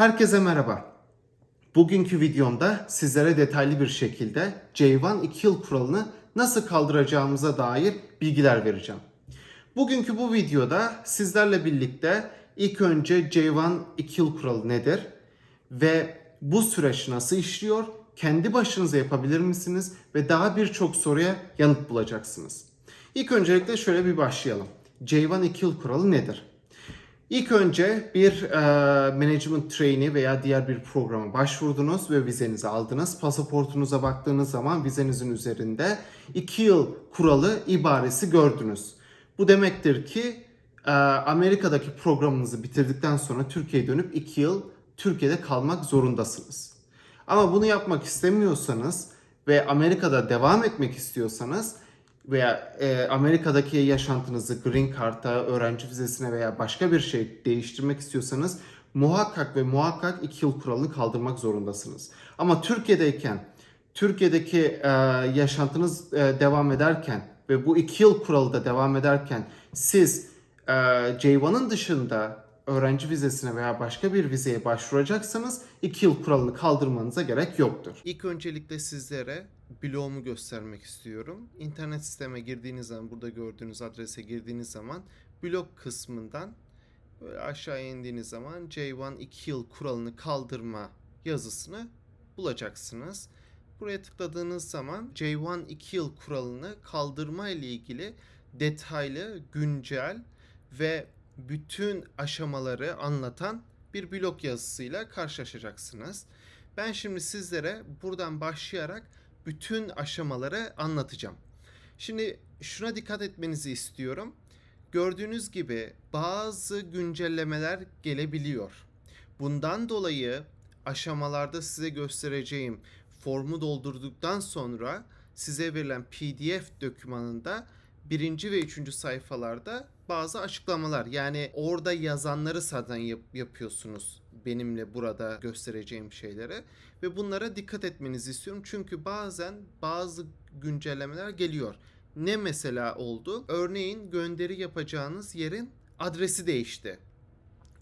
Herkese merhaba. Bugünkü videomda sizlere detaylı bir şekilde J1 2 yıl kuralını nasıl kaldıracağımıza dair bilgiler vereceğim. Bugünkü bu videoda sizlerle birlikte ilk önce J1 2 yıl kuralı nedir ve bu süreç nasıl işliyor, kendi başınıza yapabilir misiniz ve daha birçok soruya yanıt bulacaksınız. İlk öncelikle şöyle bir başlayalım. J1 2 yıl kuralı nedir? İlk önce bir e, management trainee veya diğer bir programa başvurdunuz ve vizenizi aldınız. Pasaportunuza baktığınız zaman vizenizin üzerinde 2 yıl kuralı ibaresi gördünüz. Bu demektir ki e, Amerika'daki programınızı bitirdikten sonra Türkiye'ye dönüp 2 yıl Türkiye'de kalmak zorundasınız. Ama bunu yapmak istemiyorsanız ve Amerika'da devam etmek istiyorsanız veya e, Amerika'daki yaşantınızı Green Card'a, öğrenci vizesine veya başka bir şey değiştirmek istiyorsanız muhakkak ve muhakkak 2 yıl kuralını kaldırmak zorundasınız. Ama Türkiye'deyken, Türkiye'deki e, yaşantınız e, devam ederken ve bu 2 yıl kuralı da devam ederken siz e, J1'ın dışında öğrenci vizesine veya başka bir vizeye başvuracaksanız 2 yıl kuralını kaldırmanıza gerek yoktur. İlk öncelikle sizlere blogumu göstermek istiyorum. İnternet sisteme girdiğiniz zaman burada gördüğünüz adrese girdiğiniz zaman blog kısmından böyle aşağı indiğiniz zaman J1 2 yıl kuralını kaldırma yazısını bulacaksınız. Buraya tıkladığınız zaman J1 2 yıl kuralını kaldırma ile ilgili detaylı, güncel ve bütün aşamaları anlatan bir blog yazısıyla karşılaşacaksınız. Ben şimdi sizlere buradan başlayarak bütün aşamaları anlatacağım. Şimdi şuna dikkat etmenizi istiyorum. Gördüğünüz gibi bazı güncellemeler gelebiliyor. Bundan dolayı aşamalarda size göstereceğim formu doldurduktan sonra size verilen PDF dokümanında birinci ve üçüncü sayfalarda bazı açıklamalar yani orada yazanları zaten yap- yapıyorsunuz benimle burada göstereceğim şeylere ve bunlara dikkat etmenizi istiyorum çünkü bazen bazı güncellemeler geliyor. Ne mesela oldu? Örneğin gönderi yapacağınız yerin adresi değişti.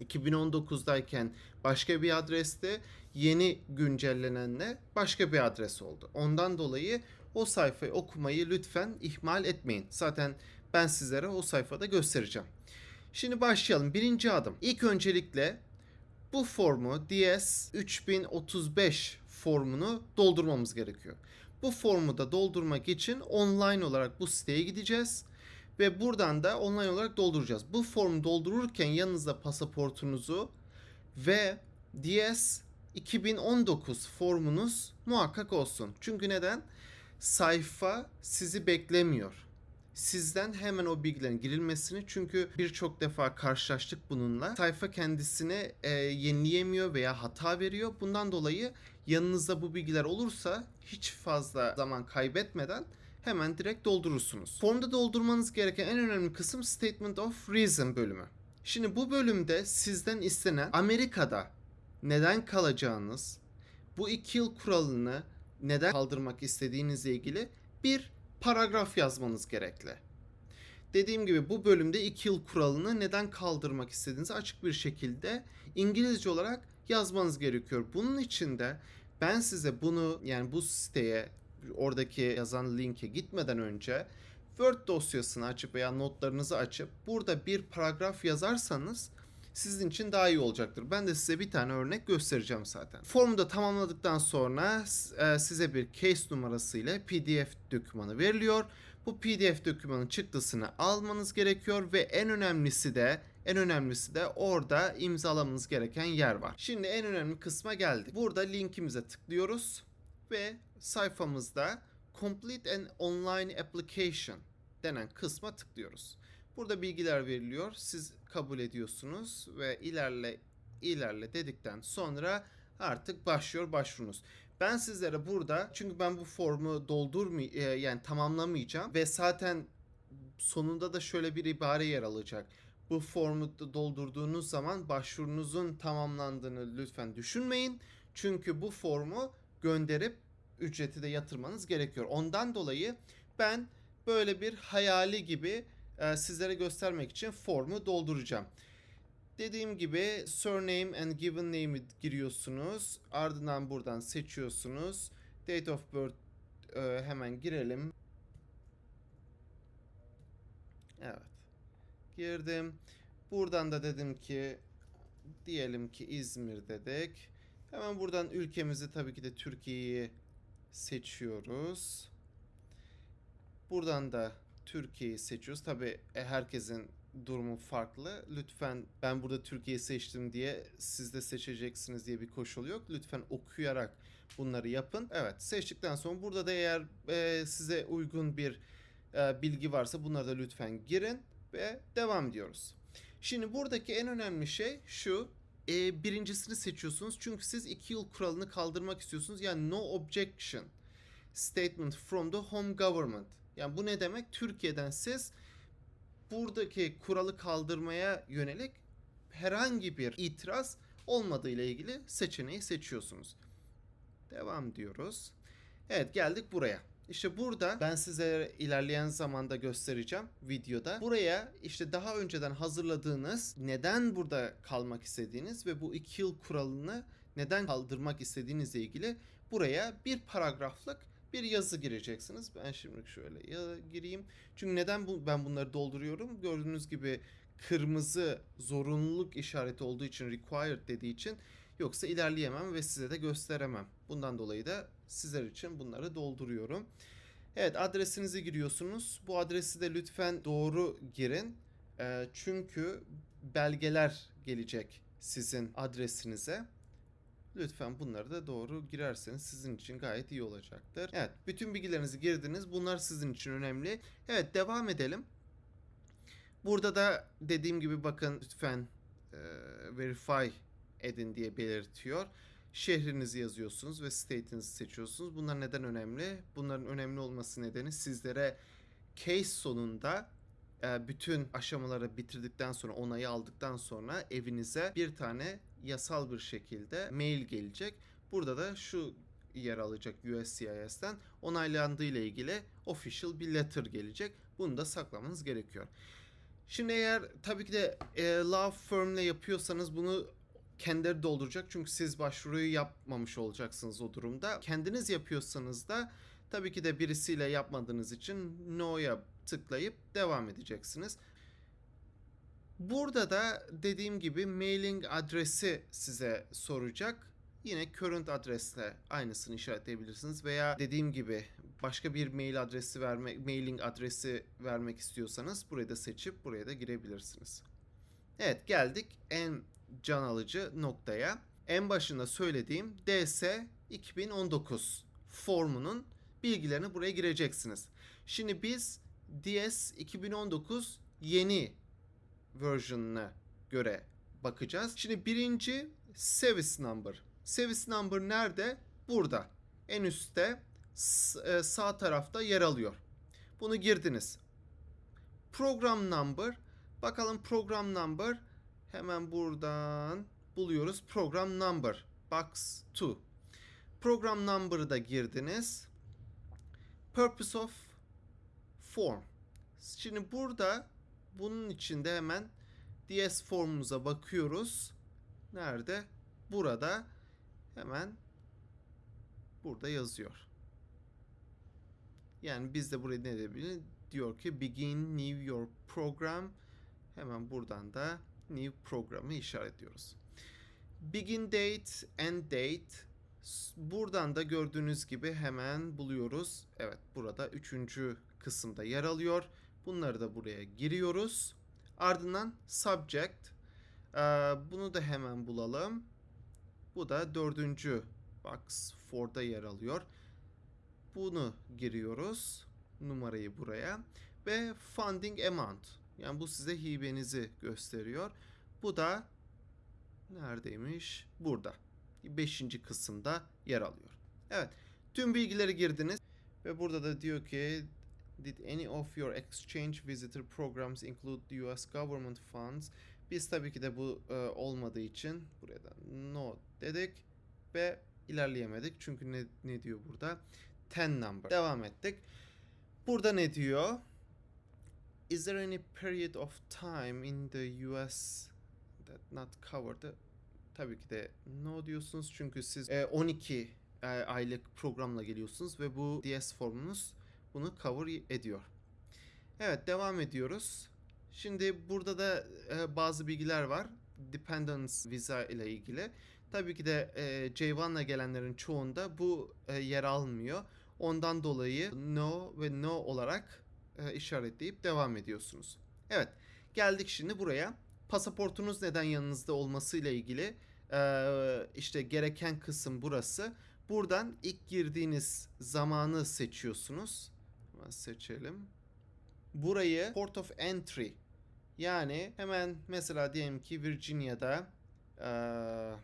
2019'dayken başka bir adreste yeni güncellenenle başka bir adres oldu. Ondan dolayı o sayfayı okumayı lütfen ihmal etmeyin. Zaten ben sizlere o sayfada göstereceğim. Şimdi başlayalım. Birinci adım. İlk öncelikle bu formu DS 3035 formunu doldurmamız gerekiyor. Bu formu da doldurmak için online olarak bu siteye gideceğiz ve buradan da online olarak dolduracağız. Bu formu doldururken yanınızda pasaportunuzu ve DS 2019 formunuz muhakkak olsun. Çünkü neden? Sayfa sizi beklemiyor. Sizden hemen o bilgilerin girilmesini çünkü birçok defa karşılaştık bununla. Sayfa kendisini e, yenileyemiyor veya hata veriyor. Bundan dolayı yanınızda bu bilgiler olursa hiç fazla zaman kaybetmeden hemen direkt doldurursunuz. Formda doldurmanız gereken en önemli kısım Statement of Reason bölümü. Şimdi bu bölümde sizden istenen Amerika'da neden kalacağınız, bu iki yıl kuralını neden kaldırmak istediğinizle ilgili bir paragraf yazmanız gerekli. Dediğim gibi bu bölümde 2 yıl kuralını neden kaldırmak istediğinizi açık bir şekilde İngilizce olarak yazmanız gerekiyor. Bunun için de ben size bunu yani bu siteye oradaki yazan linke gitmeden önce Word dosyasını açıp veya notlarınızı açıp burada bir paragraf yazarsanız sizin için daha iyi olacaktır. Ben de size bir tane örnek göstereceğim zaten. Formu da tamamladıktan sonra e, size bir case numarası ile PDF dokümanı veriliyor. Bu PDF dokümanın çıktısını almanız gerekiyor ve en önemlisi de en önemlisi de orada imzalamanız gereken yer var. Şimdi en önemli kısma geldik. Burada linkimize tıklıyoruz ve sayfamızda Complete an Online Application denen kısma tıklıyoruz. Burada bilgiler veriliyor. Siz kabul ediyorsunuz ve ilerle ilerle dedikten sonra artık başlıyor başvurunuz. Ben sizlere burada çünkü ben bu formu doldurmay e, yani tamamlamayacağım ve zaten sonunda da şöyle bir ibare yer alacak. Bu formu doldurduğunuz zaman başvurunuzun tamamlandığını lütfen düşünmeyin. Çünkü bu formu gönderip ücreti de yatırmanız gerekiyor. Ondan dolayı ben böyle bir hayali gibi e, sizlere göstermek için formu dolduracağım. dediğim gibi surname and given name'i giriyorsunuz. Ardından buradan seçiyorsunuz. Date of birth e, hemen girelim. Evet. Girdim. Buradan da dedim ki diyelim ki İzmir dedik. Hemen buradan ülkemizi tabii ki de Türkiye'yi seçiyoruz. Buradan da Türkiye'yi seçiyoruz. Tabii e, herkesin durumu farklı. Lütfen ben burada Türkiye'yi seçtim diye siz de seçeceksiniz diye bir koşul yok. Lütfen okuyarak bunları yapın. Evet seçtikten sonra burada da eğer e, size uygun bir e, bilgi varsa bunları da lütfen girin ve devam diyoruz. Şimdi buradaki en önemli şey şu. E, birincisini seçiyorsunuz çünkü siz iki yıl kuralını kaldırmak istiyorsunuz. Yani no objection statement from the home government. Yani bu ne demek? Türkiye'den siz buradaki kuralı kaldırmaya yönelik herhangi bir itiraz olmadığı ile ilgili seçeneği seçiyorsunuz. Devam diyoruz. Evet geldik buraya. İşte burada ben size ilerleyen zamanda göstereceğim videoda. Buraya işte daha önceden hazırladığınız neden burada kalmak istediğiniz ve bu iki yıl kuralını neden kaldırmak istediğinizle ilgili buraya bir paragraflık bir yazı gireceksiniz. Ben şimdi şöyle ya gireyim. Çünkü neden bu, ben bunları dolduruyorum? Gördüğünüz gibi kırmızı zorunluluk işareti olduğu için required dediği için yoksa ilerleyemem ve size de gösteremem. Bundan dolayı da sizler için bunları dolduruyorum. Evet adresinizi giriyorsunuz. Bu adresi de lütfen doğru girin. Ee, çünkü belgeler gelecek sizin adresinize. Lütfen bunları da doğru girerseniz sizin için gayet iyi olacaktır. Evet, bütün bilgilerinizi girdiniz. Bunlar sizin için önemli. Evet, devam edelim. Burada da dediğim gibi bakın lütfen e, verify edin diye belirtiyor. Şehrinizi yazıyorsunuz ve state'inizi seçiyorsunuz. Bunlar neden önemli? Bunların önemli olması nedeni sizlere case sonunda bütün aşamaları bitirdikten sonra onayı aldıktan sonra evinize bir tane yasal bir şekilde mail gelecek. Burada da şu yer alacak USCIS'ten onaylandığı ile ilgili official bir letter gelecek. Bunu da saklamanız gerekiyor. Şimdi eğer tabii ki de e, law firm'le yapıyorsanız bunu kendileri dolduracak. Çünkü siz başvuruyu yapmamış olacaksınız o durumda. Kendiniz yapıyorsanız da tabii ki de birisiyle yapmadığınız için no'ya tıklayıp devam edeceksiniz. Burada da dediğim gibi mailing adresi size soracak. Yine current adresle aynısını işaretleyebilirsiniz veya dediğim gibi başka bir mail adresi vermek, mailing adresi vermek istiyorsanız burayı da seçip buraya da girebilirsiniz. Evet geldik en can alıcı noktaya. En başında söylediğim DS 2019 formunun bilgilerini buraya gireceksiniz. Şimdi biz DS 2019 yeni version'ına göre bakacağız. Şimdi birinci service number. Service number nerede? Burada. En üstte e, sağ tarafta yer alıyor. Bunu girdiniz. Program number. Bakalım program number hemen buradan buluyoruz. Program number box 2. Program number'ı da girdiniz. Purpose of form. Şimdi burada bunun içinde hemen DS formumuza bakıyoruz. Nerede? Burada hemen burada yazıyor. Yani biz de buraya ne edebiliriz? Diyor ki begin new your program. Hemen buradan da new programı işaretliyoruz. Begin date, end date. Buradan da gördüğünüz gibi hemen buluyoruz. Evet burada üçüncü kısımda yer alıyor. Bunları da buraya giriyoruz. Ardından subject. Ee, bunu da hemen bulalım. Bu da dördüncü box 4'da yer alıyor. Bunu giriyoruz. Numarayı buraya. Ve funding amount. Yani bu size hibenizi gösteriyor. Bu da neredeymiş? Burada. Beşinci kısımda yer alıyor. Evet. Tüm bilgileri girdiniz. Ve burada da diyor ki Did any of your exchange visitor programs include the US government funds? Biz tabii ki de bu e, olmadığı için buraya da no dedik ve ilerleyemedik. Çünkü ne, ne diyor burada? 10 number. Devam ettik. Burada ne diyor? Is there any period of time in the US that not covered'ı tabii ki de no diyorsunuz çünkü siz e, 12 e, aylık programla geliyorsunuz ve bu DS formunuz bunu cover ediyor. Evet devam ediyoruz. Şimdi burada da e, bazı bilgiler var. Dependence visa ile ilgili. Tabii ki de e, J1'la gelenlerin çoğunda bu e, yer almıyor. Ondan dolayı no ve no olarak e, işaretleyip devam ediyorsunuz. Evet geldik şimdi buraya. Pasaportunuz neden yanınızda olmasıyla ilgili e, işte gereken kısım burası. Buradan ilk girdiğiniz zamanı seçiyorsunuz. Hemen seçelim. Burayı Port of Entry yani hemen mesela diyelim ki Virginia'da eee,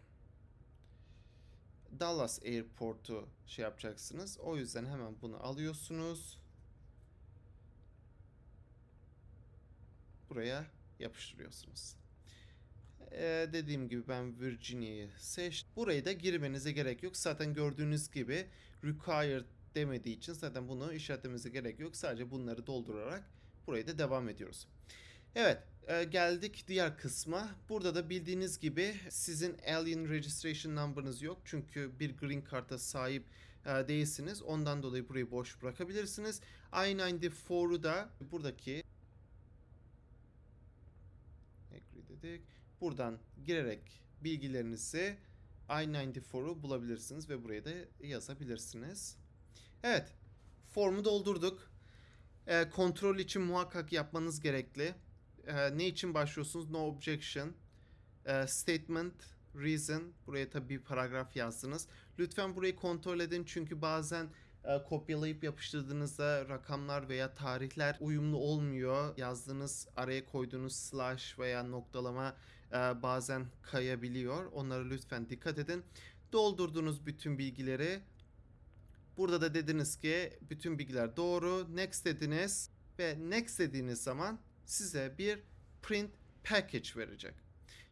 Dallas Airport'u şey yapacaksınız. O yüzden hemen bunu alıyorsunuz. Buraya yapıştırıyorsunuz. Ee, dediğim gibi ben Virginia'yı seçtim. Burayı da girmenize gerek yok. Zaten gördüğünüz gibi required demediği için zaten bunu işaretlememize gerek yok. Sadece bunları doldurarak burayı da devam ediyoruz. Evet, e, geldik diğer kısma. Burada da bildiğiniz gibi sizin Alien Registration Number'ınız yok. Çünkü bir Green Card'a sahip e, değilsiniz. Ondan dolayı burayı boş bırakabilirsiniz. I-94'u da buradaki Agree dedik. Buradan girerek bilgilerinizi I-94'u bulabilirsiniz ve buraya da yazabilirsiniz. Evet, formu doldurduk. E, kontrol için muhakkak yapmanız gerekli. E, ne için başlıyorsunuz? No objection. E, statement, reason. Buraya tabii bir paragraf yazdınız. Lütfen burayı kontrol edin çünkü bazen kopyalayıp yapıştırdığınızda rakamlar veya tarihler uyumlu olmuyor. Yazdığınız araya koyduğunuz slash veya noktalama e, bazen kayabiliyor. Onlara lütfen dikkat edin. Doldurduğunuz bütün bilgileri Burada da dediniz ki bütün bilgiler doğru. Next dediniz ve next dediğiniz zaman size bir print package verecek.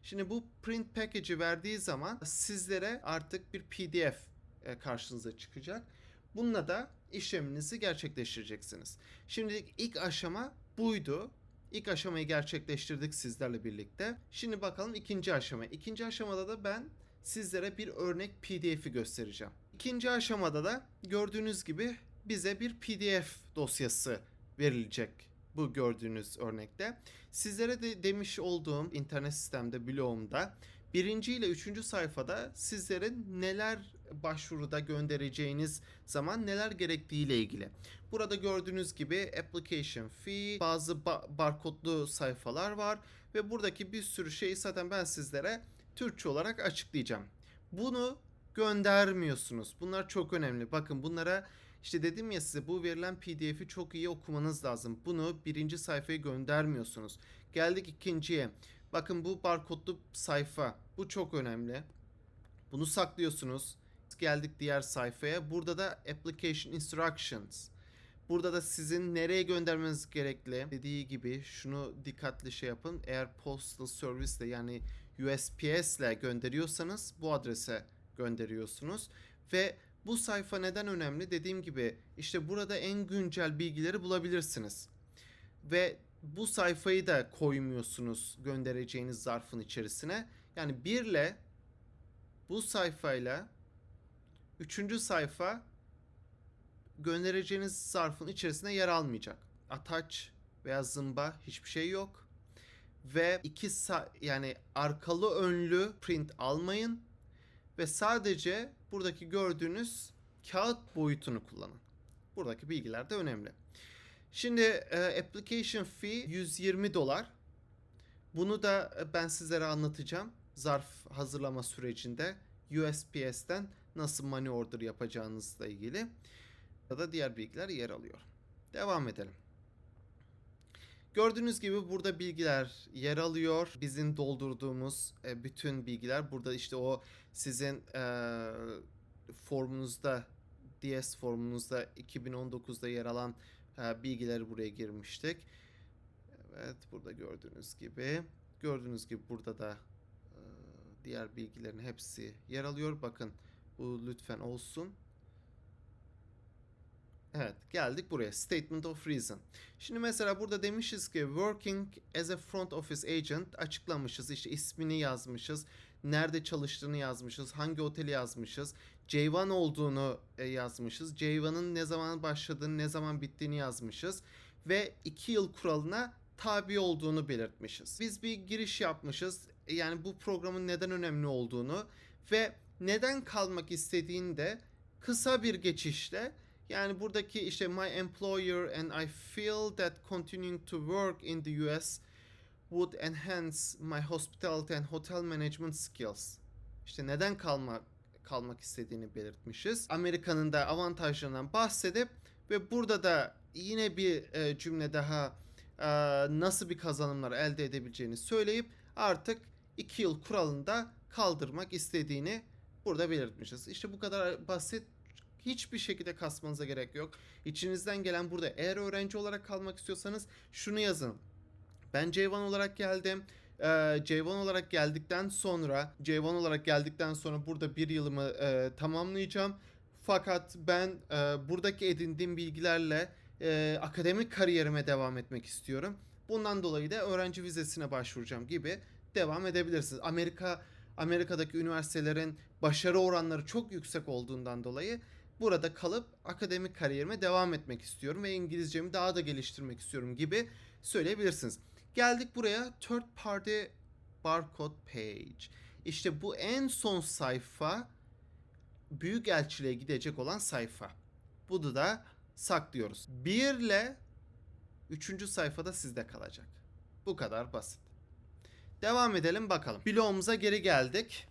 Şimdi bu print package'i verdiği zaman sizlere artık bir PDF e, karşınıza çıkacak. Bununla da işleminizi gerçekleştireceksiniz. Şimdi ilk aşama buydu. İlk aşamayı gerçekleştirdik sizlerle birlikte. Şimdi bakalım ikinci aşama. İkinci aşamada da ben sizlere bir örnek PDF'i göstereceğim. İkinci aşamada da gördüğünüz gibi bize bir PDF dosyası verilecek bu gördüğünüz örnekte. Sizlere de demiş olduğum internet sistemde blogumda birinci ile üçüncü sayfada sizlerin neler başvuruda göndereceğiniz zaman neler gerektiği ile ilgili. Burada gördüğünüz gibi application fee, bazı ba- barkodlu sayfalar var ve buradaki bir sürü şeyi zaten ben sizlere Türkçe olarak açıklayacağım. Bunu göndermiyorsunuz. Bunlar çok önemli. Bakın bunlara işte dedim ya size bu verilen PDF'i çok iyi okumanız lazım. Bunu birinci sayfaya göndermiyorsunuz. Geldik ikinciye. Bakın bu barkodlu sayfa. Bu çok önemli. Bunu saklıyorsunuz. Geldik diğer sayfaya. Burada da application instructions. Burada da sizin nereye göndermeniz gerekli. Dediği gibi şunu dikkatli şey yapın. Eğer postal service ile yani USPS ile gönderiyorsanız bu adrese gönderiyorsunuz. Ve bu sayfa neden önemli? Dediğim gibi işte burada en güncel bilgileri bulabilirsiniz. Ve bu sayfayı da koymuyorsunuz göndereceğiniz zarfın içerisine. Yani birle bu sayfayla üçüncü sayfa göndereceğiniz zarfın içerisine yer almayacak. Attach veya zımba hiçbir şey yok. Ve iki yani arkalı önlü print almayın ve sadece buradaki gördüğünüz kağıt boyutunu kullanın. Buradaki bilgiler de önemli. Şimdi e, application fee 120 dolar. Bunu da e, ben sizlere anlatacağım. Zarf hazırlama sürecinde USPS'ten nasıl money order yapacağınızla ilgili ya da diğer bilgiler yer alıyor. Devam edelim. Gördüğünüz gibi burada bilgiler yer alıyor. Bizim doldurduğumuz e, bütün bilgiler burada işte o sizin formunuzda DS formunuzda 2019'da yer alan e, bilgileri buraya girmiştik. Evet burada gördüğünüz gibi. Gördüğünüz gibi burada da e, diğer bilgilerin hepsi yer alıyor. Bakın bu lütfen olsun. Evet geldik buraya. Statement of Reason. Şimdi mesela burada demişiz ki working as a front office agent açıklamışız. İşte ismini yazmışız. Nerede çalıştığını yazmışız. Hangi oteli yazmışız. J1 olduğunu e, yazmışız. J1'ın ne zaman başladığını, ne zaman bittiğini yazmışız. Ve 2 yıl kuralına tabi olduğunu belirtmişiz. Biz bir giriş yapmışız. Yani bu programın neden önemli olduğunu ve neden kalmak istediğini de kısa bir geçişle yani buradaki işte my employer and I feel that continuing to work in the US would enhance my hospitality and hotel management skills. İşte neden kalmak kalmak istediğini belirtmişiz. Amerika'nın da avantajlarından bahsedip ve burada da yine bir e, cümle daha e, nasıl bir kazanımlar elde edebileceğini söyleyip artık 2 yıl kuralını da kaldırmak istediğini burada belirtmişiz. İşte bu kadar basit hiçbir şekilde kasmanıza gerek yok. İçinizden gelen burada eğer öğrenci olarak kalmak istiyorsanız şunu yazın. Ben J1 olarak geldim. Ee, J1 olarak geldikten sonra J1 olarak geldikten sonra burada bir yılımı e, tamamlayacağım. Fakat ben e, buradaki edindiğim bilgilerle e, akademik kariyerime devam etmek istiyorum. Bundan dolayı da öğrenci vizesine başvuracağım gibi devam edebilirsiniz. Amerika Amerika'daki üniversitelerin başarı oranları çok yüksek olduğundan dolayı burada kalıp akademik kariyerime devam etmek istiyorum ve İngilizcemi daha da geliştirmek istiyorum gibi söyleyebilirsiniz. Geldik buraya third party barcode page. İşte bu en son sayfa büyük elçiliğe gidecek olan sayfa. Bunu da saklıyoruz. 1 ile 3. sayfada sizde kalacak. Bu kadar basit. Devam edelim bakalım. Bloğumuza geri geldik.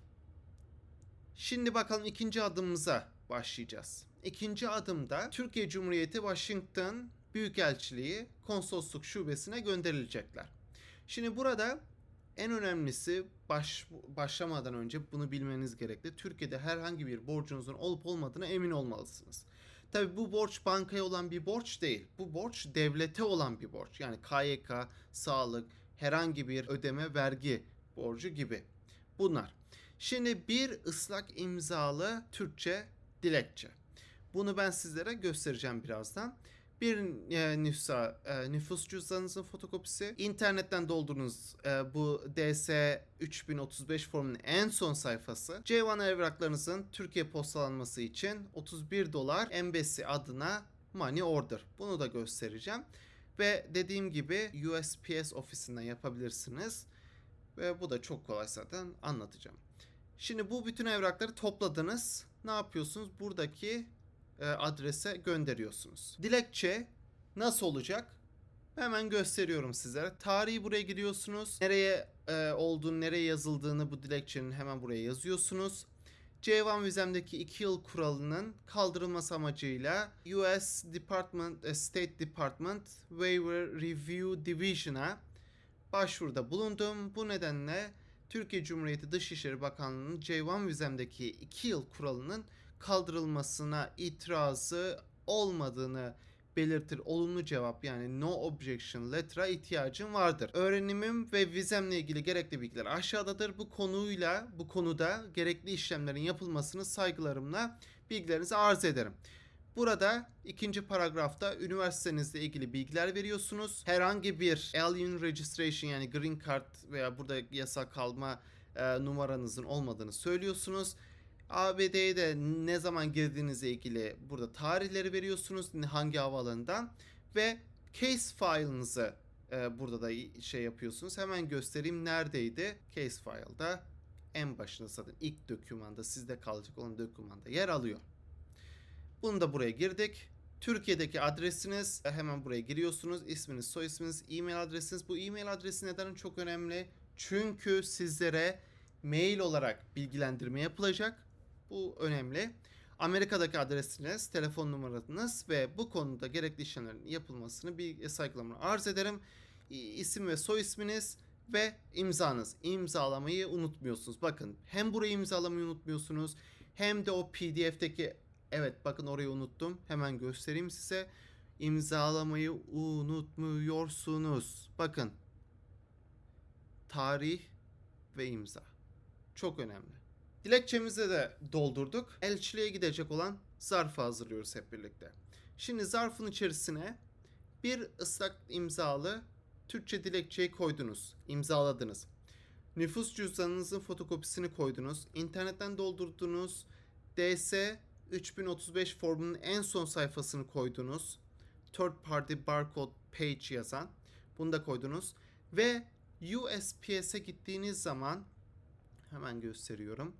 Şimdi bakalım ikinci adımımıza başlayacağız. İkinci adımda Türkiye Cumhuriyeti Washington Büyükelçiliği Konsolosluk Şubesi'ne gönderilecekler. Şimdi burada en önemlisi baş, başlamadan önce bunu bilmeniz gerekli. Türkiye'de herhangi bir borcunuzun olup olmadığına emin olmalısınız. Tabi bu borç bankaya olan bir borç değil. Bu borç devlete olan bir borç. Yani KYK, sağlık, herhangi bir ödeme, vergi borcu gibi. Bunlar. Şimdi bir ıslak imzalı Türkçe dilekçe. Bunu ben sizlere göstereceğim birazdan. Bir e, nüsa, e, nüfus cüzdanınızın fotokopisi. İnternetten doldurduğunuz e, bu DS 3035 formunun en son sayfası. C1 evraklarınızın Türkiye postalanması için 31 dolar Embassy adına money order. Bunu da göstereceğim. Ve dediğim gibi USPS ofisinden yapabilirsiniz. Ve bu da çok kolay zaten anlatacağım. Şimdi bu bütün evrakları topladınız. Ne yapıyorsunuz? Buradaki adrese gönderiyorsunuz. Dilekçe nasıl olacak? Hemen gösteriyorum sizlere. Tarihi buraya giriyorsunuz. Nereye e, olduğunu, nereye yazıldığını bu dilekçenin hemen buraya yazıyorsunuz. C1 vizemdeki 2 yıl kuralının kaldırılması amacıyla US Department, e, State Department Waiver Review Division'a başvuruda bulundum. Bu nedenle Türkiye Cumhuriyeti Dışişleri Bakanlığı'nın C1 vizemdeki 2 yıl kuralının kaldırılmasına itirazı olmadığını belirtir olumlu cevap yani no objection letter'a ihtiyacım vardır. Öğrenimim ve vizemle ilgili gerekli bilgiler aşağıdadır. Bu konuyla bu konuda gerekli işlemlerin yapılmasını saygılarımla bilgilerinizi arz ederim. Burada ikinci paragrafta üniversitenizle ilgili bilgiler veriyorsunuz. Herhangi bir alien registration yani green card veya burada yasak kalma e, numaranızın olmadığını söylüyorsunuz. ABD'ye de ne zaman girdiğinizle ilgili burada tarihleri veriyorsunuz. Hangi havaalanından ve case file'ınızı e, burada da şey yapıyorsunuz. Hemen göstereyim neredeydi? Case file'da en başında zaten ilk dokümanda sizde kalacak olan dokümanda yer alıyor. Bunu da buraya girdik. Türkiye'deki adresiniz e, hemen buraya giriyorsunuz. İsminiz, soy isminiz, e-mail adresiniz. Bu e-mail adresi neden çok önemli? Çünkü sizlere mail olarak bilgilendirme yapılacak. Bu önemli. Amerika'daki adresiniz, telefon numaranız ve bu konuda gerekli işlemlerin yapılmasını bir saygılarımla arz ederim. İsim ve soy isminiz ve imzanız. İmzalamayı unutmuyorsunuz. Bakın hem burayı imzalamayı unutmuyorsunuz hem de o PDF'teki evet bakın orayı unuttum. Hemen göstereyim size. İmzalamayı unutmuyorsunuz. Bakın. Tarih ve imza. Çok önemli. Dilekçemizi de doldurduk. Elçiliğe gidecek olan zarfı hazırlıyoruz hep birlikte. Şimdi zarfın içerisine bir ıslak imzalı Türkçe dilekçeyi koydunuz, imzaladınız. Nüfus cüzdanınızın fotokopisini koydunuz. İnternetten doldurduğunuz DS 3035 formunun en son sayfasını koydunuz. Third party barcode page yazan. Bunu da koydunuz. Ve USPS'e gittiğiniz zaman hemen gösteriyorum.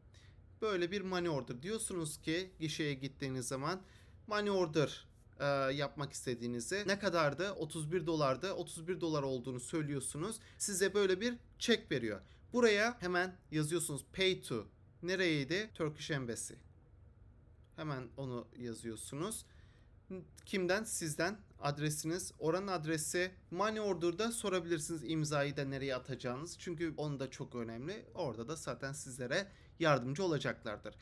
Böyle bir money order diyorsunuz ki gişeye gittiğiniz zaman money order e, yapmak istediğinizi ne kadardı? 31 dolardı. 31 dolar olduğunu söylüyorsunuz. Size böyle bir çek veriyor. Buraya hemen yazıyorsunuz pay to. Nereydi? Turkish Embassy. Hemen onu yazıyorsunuz. Kimden? Sizden. Adresiniz. Oranın adresi. Money Order'da sorabilirsiniz imzayı da nereye atacağınız. Çünkü onu da çok önemli. Orada da zaten sizlere yardımcı olacaklardır.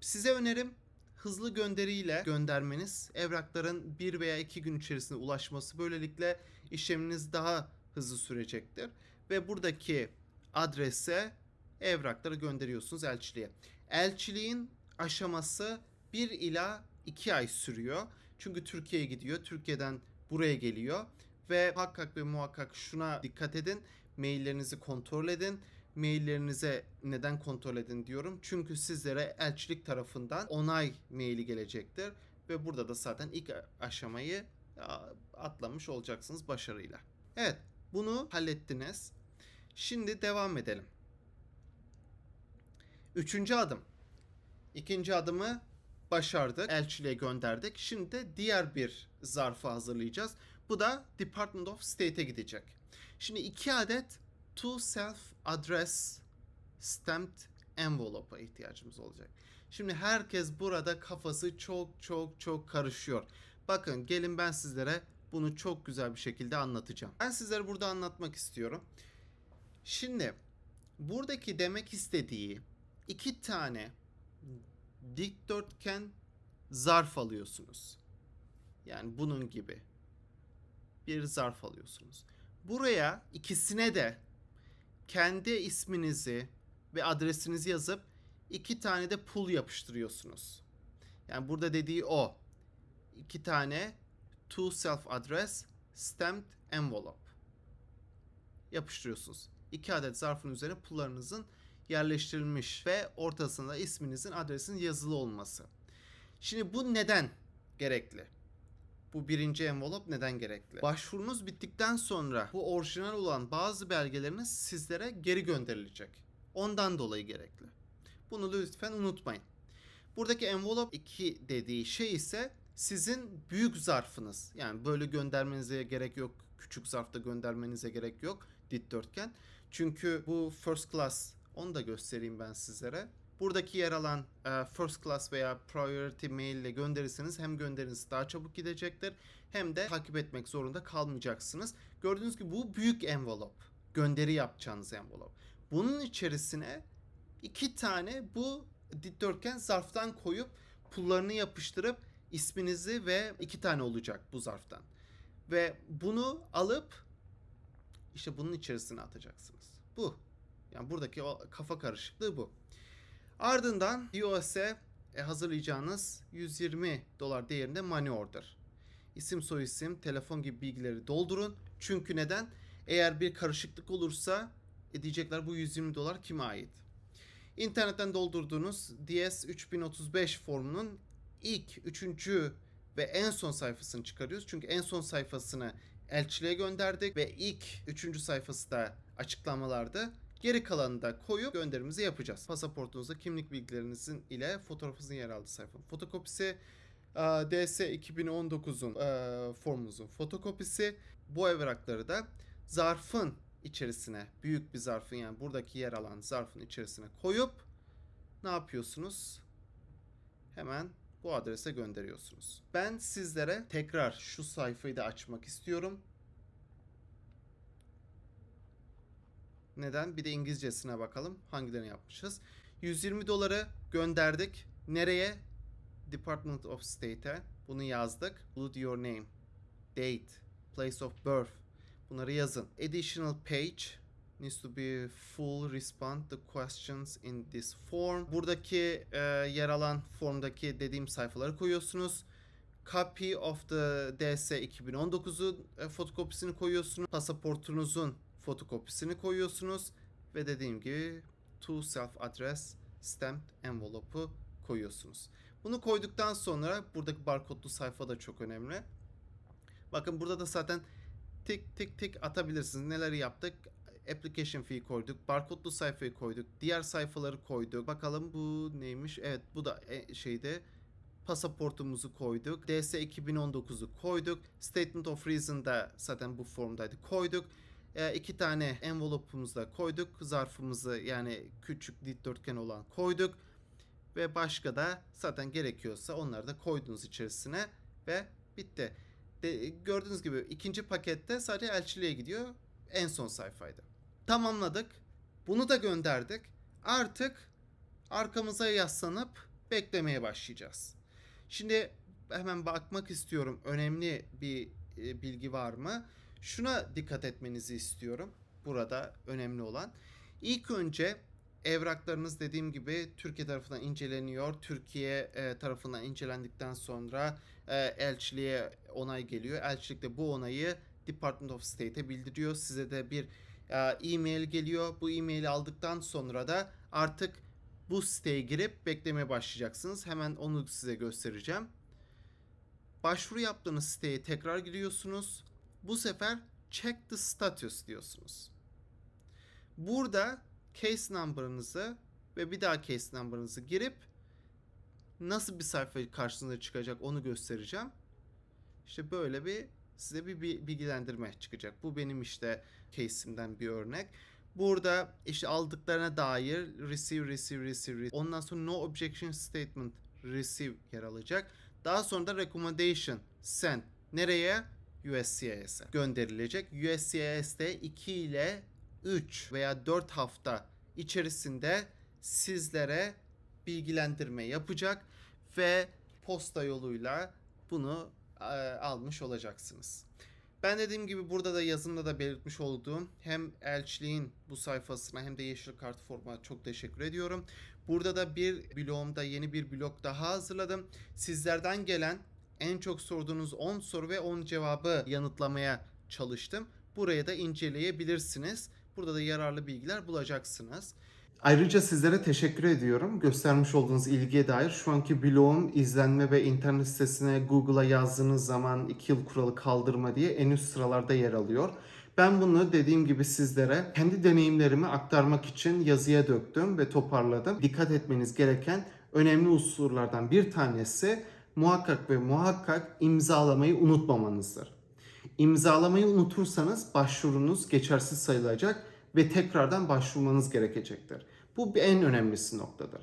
Size önerim hızlı gönderiyle göndermeniz. Evrakların bir veya iki gün içerisinde ulaşması. Böylelikle işleminiz daha hızlı sürecektir. Ve buradaki adrese evrakları gönderiyorsunuz elçiliğe. Elçiliğin aşaması 1 ila 2 ay sürüyor. Çünkü Türkiye'ye gidiyor. Türkiye'den buraya geliyor. Ve muhakkak ve muhakkak şuna dikkat edin. Maillerinizi kontrol edin. Maillerinize neden kontrol edin diyorum. Çünkü sizlere elçilik tarafından onay maili gelecektir. Ve burada da zaten ilk aşamayı atlamış olacaksınız başarıyla. Evet bunu hallettiniz. Şimdi devam edelim. Üçüncü adım. İkinci adımı başardık. Elçiliğe gönderdik. Şimdi de diğer bir zarfı hazırlayacağız. Bu da Department of State'e gidecek. Şimdi iki adet to self address stamped envelope'a ihtiyacımız olacak. Şimdi herkes burada kafası çok çok çok karışıyor. Bakın gelin ben sizlere bunu çok güzel bir şekilde anlatacağım. Ben sizlere burada anlatmak istiyorum. Şimdi buradaki demek istediği iki tane dikdörtgen zarf alıyorsunuz. Yani bunun gibi bir zarf alıyorsunuz. Buraya ikisine de kendi isminizi ve adresinizi yazıp iki tane de pul yapıştırıyorsunuz. Yani burada dediği o. İki tane to self address stamped envelope yapıştırıyorsunuz. İki adet zarfın üzerine pullarınızın yerleştirilmiş ve ortasında isminizin adresin yazılı olması. Şimdi bu neden gerekli? Bu birinci envelop neden gerekli? Başvurunuz bittikten sonra bu orijinal olan bazı belgeleriniz sizlere geri gönderilecek. Ondan dolayı gerekli. Bunu lütfen unutmayın. Buradaki envelop 2 dediği şey ise sizin büyük zarfınız. Yani böyle göndermenize gerek yok. Küçük zarfta göndermenize gerek yok. Dikdörtgen. Çünkü bu first class onu da göstereyim ben sizlere. Buradaki yer alan e, first class veya priority mail ile gönderirseniz hem gönderiniz daha çabuk gidecektir hem de takip etmek zorunda kalmayacaksınız. Gördüğünüz gibi bu büyük envelope. Gönderi yapacağınız envelope. Bunun içerisine iki tane bu dikdörtgen zarftan koyup pullarını yapıştırıp isminizi ve iki tane olacak bu zarftan. Ve bunu alıp işte bunun içerisine atacaksınız. Bu. Yani buradaki o kafa karışıklığı bu. Ardından US'e e, hazırlayacağınız 120 dolar değerinde money order. İsim soyisim, telefon gibi bilgileri doldurun. Çünkü neden? Eğer bir karışıklık olursa e diyecekler bu 120 dolar kime ait? İnternetten doldurduğunuz DS 3035 formunun ilk, üçüncü ve en son sayfasını çıkarıyoruz. Çünkü en son sayfasını elçiliğe gönderdik ve ilk üçüncü sayfası da açıklamalarda. Geri kalanını da koyup gönderimizi yapacağız. Pasaportunuzda kimlik bilgilerinizin ile fotoğrafınızın yer aldığı sayfa. Fotokopisi DS 2019'un formumuzun fotokopisi. Bu evrakları da zarfın içerisine, büyük bir zarfın yani buradaki yer alan zarfın içerisine koyup ne yapıyorsunuz? Hemen bu adrese gönderiyorsunuz. Ben sizlere tekrar şu sayfayı da açmak istiyorum. Neden? Bir de İngilizcesine bakalım. Hangilerini yapmışız? 120 doları gönderdik. Nereye? Department of State'e. Bunu yazdık. Include your name, date, place of birth. Bunları yazın. Additional page needs to be full respond the questions in this form. Buradaki e, yer alan formdaki dediğim sayfaları koyuyorsunuz. copy of the DS 2019'un e, fotokopisini koyuyorsunuz. Pasaportunuzun fotokopisini koyuyorsunuz. Ve dediğim gibi to self address stamped envelope'u koyuyorsunuz. Bunu koyduktan sonra buradaki barkodlu sayfa da çok önemli. Bakın burada da zaten tik tik tik atabilirsiniz. Neleri yaptık? Application fee koyduk. Barkodlu sayfayı koyduk. Diğer sayfaları koyduk. Bakalım bu neymiş? Evet bu da e, şeyde pasaportumuzu koyduk. DS 2019'u koyduk. Statement of Reason'da zaten bu formdaydı. Koyduk. E, iki tane envelope'umuzu da koyduk. Zarfımızı yani küçük dikdörtgen olan koyduk. Ve başka da zaten gerekiyorsa onları da koydunuz içerisine ve bitti. De, gördüğünüz gibi ikinci pakette sadece elçiliğe gidiyor. En son sayfaydı. Tamamladık. Bunu da gönderdik. Artık arkamıza yaslanıp beklemeye başlayacağız. Şimdi hemen bakmak istiyorum. Önemli bir e, bilgi var mı? Şuna dikkat etmenizi istiyorum. Burada önemli olan. İlk önce evraklarınız dediğim gibi Türkiye tarafından inceleniyor. Türkiye e, tarafından incelendikten sonra e, elçiliğe onay geliyor. Elçilik de bu onayı Department of State'e bildiriyor. Size de bir e, e-mail geliyor. Bu e-maili aldıktan sonra da artık bu siteye girip beklemeye başlayacaksınız. Hemen onu size göstereceğim. Başvuru yaptığınız siteye tekrar giriyorsunuz. Bu sefer check the status diyorsunuz. Burada case number'ınızı ve bir daha case number'ınızı girip nasıl bir sayfa karşınıza çıkacak onu göstereceğim. İşte böyle bir size bir bi- bilgilendirme çıkacak. Bu benim işte case'imden bir örnek. Burada işte aldıklarına dair receive, receive, receive. Ondan sonra no objection statement receive yer alacak. Daha sonra da recommendation send. Nereye? USCIS'e gönderilecek. USCIS'te 2 ile 3 veya 4 hafta içerisinde sizlere bilgilendirme yapacak ve posta yoluyla bunu e, almış olacaksınız. Ben dediğim gibi burada da yazımda da belirtmiş olduğum hem elçiliğin bu sayfasına hem de yeşil kart formuna çok teşekkür ediyorum. Burada da bir blogumda yeni bir blog daha hazırladım. Sizlerden gelen en çok sorduğunuz 10 soru ve 10 cevabı yanıtlamaya çalıştım. Buraya da inceleyebilirsiniz. Burada da yararlı bilgiler bulacaksınız. Ayrıca sizlere teşekkür ediyorum. Göstermiş olduğunuz ilgiye dair şu anki blogum izlenme ve internet sitesine Google'a yazdığınız zaman 2 yıl kuralı kaldırma diye en üst sıralarda yer alıyor. Ben bunu dediğim gibi sizlere kendi deneyimlerimi aktarmak için yazıya döktüm ve toparladım. Dikkat etmeniz gereken önemli unsurlardan bir tanesi muhakkak ve muhakkak imzalamayı unutmamanızdır. İmzalamayı unutursanız başvurunuz geçersiz sayılacak ve tekrardan başvurmanız gerekecektir. Bu en önemlisi noktadır.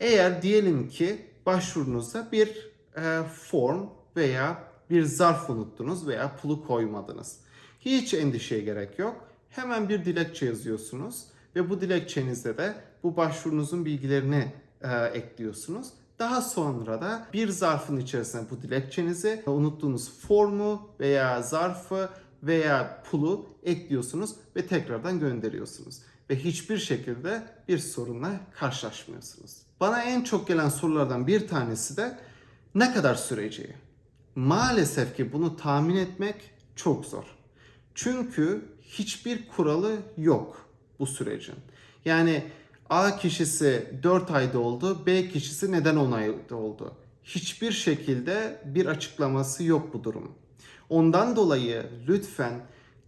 Eğer diyelim ki başvurunuzda bir e, form veya bir zarf unuttunuz veya pulu koymadınız. Hiç endişeye gerek yok. Hemen bir dilekçe yazıyorsunuz ve bu dilekçenizde de bu başvurunuzun bilgilerini e, ekliyorsunuz. Daha sonra da bir zarfın içerisine bu dilekçenizi, unuttuğunuz formu veya zarfı veya pulu ekliyorsunuz ve tekrardan gönderiyorsunuz. Ve hiçbir şekilde bir sorunla karşılaşmıyorsunuz. Bana en çok gelen sorulardan bir tanesi de ne kadar süreceği. Maalesef ki bunu tahmin etmek çok zor. Çünkü hiçbir kuralı yok bu sürecin. Yani A kişisi 4 ayda oldu, B kişisi neden 10 ayda oldu? Hiçbir şekilde bir açıklaması yok bu durum. Ondan dolayı lütfen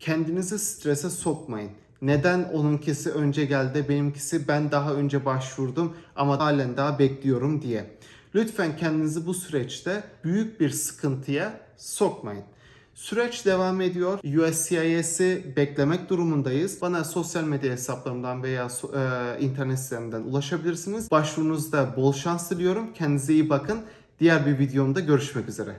kendinizi strese sokmayın. Neden onunkisi önce geldi, benimkisi ben daha önce başvurdum ama halen daha bekliyorum diye. Lütfen kendinizi bu süreçte büyük bir sıkıntıya sokmayın. Süreç devam ediyor. USCIS'i beklemek durumundayız. Bana sosyal medya hesaplarımdan veya e, internet sitemden ulaşabilirsiniz. Başvurunuzda bol şans diliyorum. Kendinize iyi bakın. Diğer bir videomda görüşmek üzere.